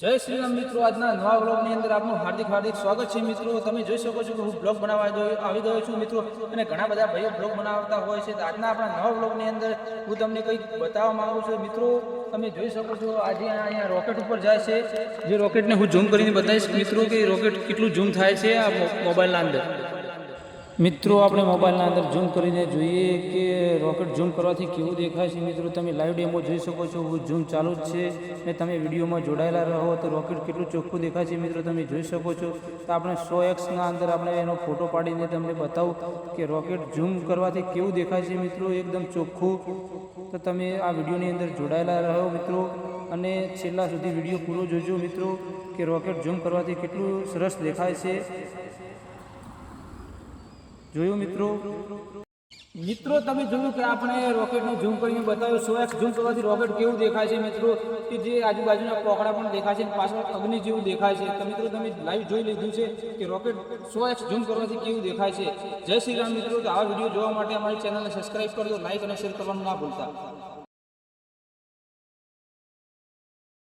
જય શ્રી રામ મિત્રો, આજના નવા બ્લોગની અંદર આપનું હાર્દિક હાર્દિક સ્વાગત છે મિત્રો. તમે જોઈ શકો છો કે હું બ્લોગ બનાવવા આવી ગયો- છું મિત્રો. અને ઘણા બધા ભાઈઓ બ્લોગ બનાવતા હોય છે. તો આજના આપણા નવા બ્લોગની અંદર હું તમને કંઈક બતાવવા માંગુ છું. મિત્રો, તમે જોઈ શકો છો આજે અહીંયા રોકેટ ઉપર જાય છે. જે રોકેટને હું ઝૂમ કરીને બતાવીશ. મિત્રો, કે રોકેટ કેટલું ઝૂમ થાય છે આ મોબાઈલના અંદર? મિત્રો, આપણે મોબાઈલના અંદર ઝૂમ કરીને જોઈએ કે રોકેટ ઝૂમ કરવાથી કેવું દેખાય છે? મિત્રો, તમે લાઈવ ડેમો જોઈ શકો છો. ઝૂમ ચાલુ જ છે અને તમે વિડીયોમાં જોડાયેલા રહો તો રોકેટ કેટલું ચોખ્ખું દેખાય છે? મિત્રો, તમે જોઈ શકો છો. તો આપણે સો એક્સના અંદર આપણે એનો ફોટો પાડીને તમને બતાવું કે રોકેટ ઝૂમ કરવાથી કેવું દેખાય છે? મિત્રો, એકદમ ચોખ્ખું. તો તમે આ વિડીયોની અંદર જોડાયેલા રહો મિત્રો. અને છેલ્લા સુધી વીડિયો પૂરો જોજો મિત્રો કે રોકેટ ઝૂમ કરવાથી કેટલું સરસ દેખાય છે? જોયું મિત્રો? મિત્રો, તમે જોયું કે આપણે રોકેટનું ઝૂમ કરીને બતાવ્યું. સો એક્સ ઝૂમ કરવાથી રોકેટ કેવું દેખાય છે મિત્રો? કે જે આજુબાજુના પોકડા પણ દેખાય છે પાછળ અગ્નિ જેવું દેખાય છે. તો મિત્રો, તમે લાઈવ જોઈ લીધું છે કે રોકેટ સો એક્સ ઝૂમ કરવાથી કેવું દેખાય છે? જય શ્રી રામ મિત્રો. તો આવા વીડિયો જોવા માટે અમારી ચેનલને સબસ્ક્રાઇબ કરજો લાઈક અને શેર કરવાનું ના ભૂલતા.